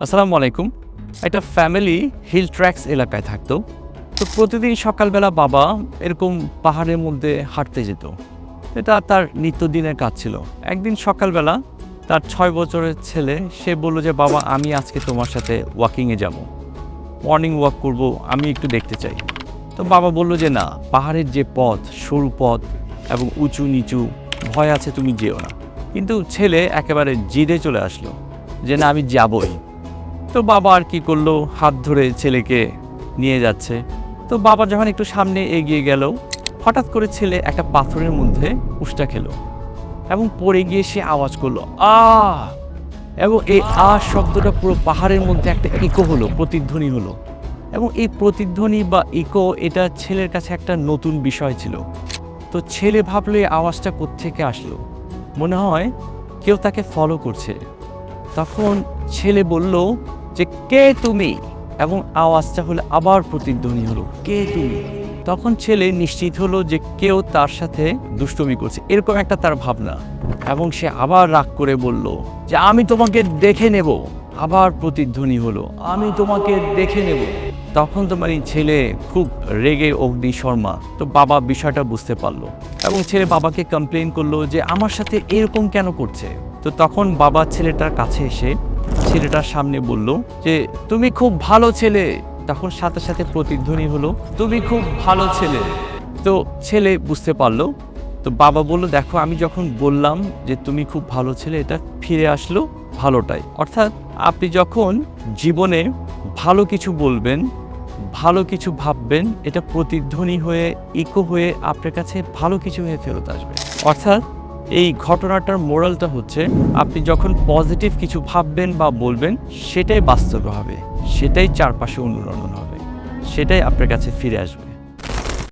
আসসালামু আলাইকুম। একটা ফ্যামিলি হিল ট্র্যাক্স এলাকায় থাকতো। তো প্রতিদিন সকালবেলা বাবা এরকম পাহাড়ের মধ্যে হাঁটতে যেত। এটা তার নিত্যদিনের কাজ ছিল। একদিন সকালবেলা তার ছয় বছরের ছেলে, সে বলল যে, বাবা, আমি আজকে তোমার সাথে ওয়াকিংয়ে যাব। মর্নিং ওয়াক করব, আমি একটু দেখতে চাই। তো বাবা বলল যে, না, পাহাড়ের যে পথ, সরু পথ এবং উঁচু নিচু, ভয় আছে, তুমি যেও না। কিন্তু ছেলে একেবারে জিদে চলে আসলো যে, না, আমি যাবই। তো বাবা আর কি করল? হাত ধরে ছেলেকে নিয়ে যাচ্ছে। তো বাবা যখন একটু সামনে এগিয়ে গেল, হঠাৎ করে ছেলে একটা পাথরের মধ্যে উষ্টা খেলো এবং পড়ে গিয়ে সে আওয়াজ করল, আ! এবং এই আ শব্দটা পুরো পাহাড়ের মধ্যে একটা ইকো হলো, প্রতিধ্বনি হলো। এবং এই প্রতিধ্বনি বা ইকো, এটা ছেলের কাছে একটা নতুন বিষয় ছিল। তো ছেলে ভাবলো এই আওয়াজটা কোত্থেকে আসলো? মনে হয় কেউ তাকে ফলো করছে। তখন ছেলে বলল যে কে তুমি এবং আওয়াজটা হলো আবার প্রতিধ্বনি হলো, কে তুমি? তখন ছেলে নিশ্চিত হলো যে কেউ তার সাথে দুষ্টমি করছে, এরকম একটা তার ভাবনা। এবং সে আবার রাগ করে বলল যে, আমি তোমাকে দেখে নেব। আবার প্রতিধ্বনি হলো, আমি তোমাকে দেখে নেব। তখন তোমার এই ছেলে খুব রেগে অগ্নি শর্মা, তো বাবা বিষয়টা বুঝতে পারল। এবং ছেলে বাবাকে কমপ্লেন করল যে, আমার সাথে এরকম কেন করছে? তো তখন বাবা ছেলেটার কাছে এসে ছেলেটার সামনে বলল যে, তুমি খুব ভালো ছেলে। তখন সাথে সাথে প্রতিধ্বনি হলো, তুমি খুব ভালো ছেলে। তো ছেলে বুঝতে পারল। তো বাবা বলল, দেখো, আমি যখন বললাম যে তুমি খুব ভালো ছেলে, এটা ফিরে আসলো ভালোটাই। অর্থাৎ আপনি যখন জীবনে ভালো কিছু বলবেন, ভালো কিছু ভাববেন, এটা প্রতিধ্বনি হয়ে ইকো হয়ে আপনার কাছে ভালো কিছু হয়ে ফেরত আসবে। অর্থাৎ এই ঘটনাটার মোরালটা হচ্ছে, আপনি যখন পজিটিভ কিছু ভাববেন বা বলবেন, সেটাই বাস্তব হবে, সেটাই চারপাশে অনুরণন হবে, সেটাই আপনার কাছে ফিরে আসবে।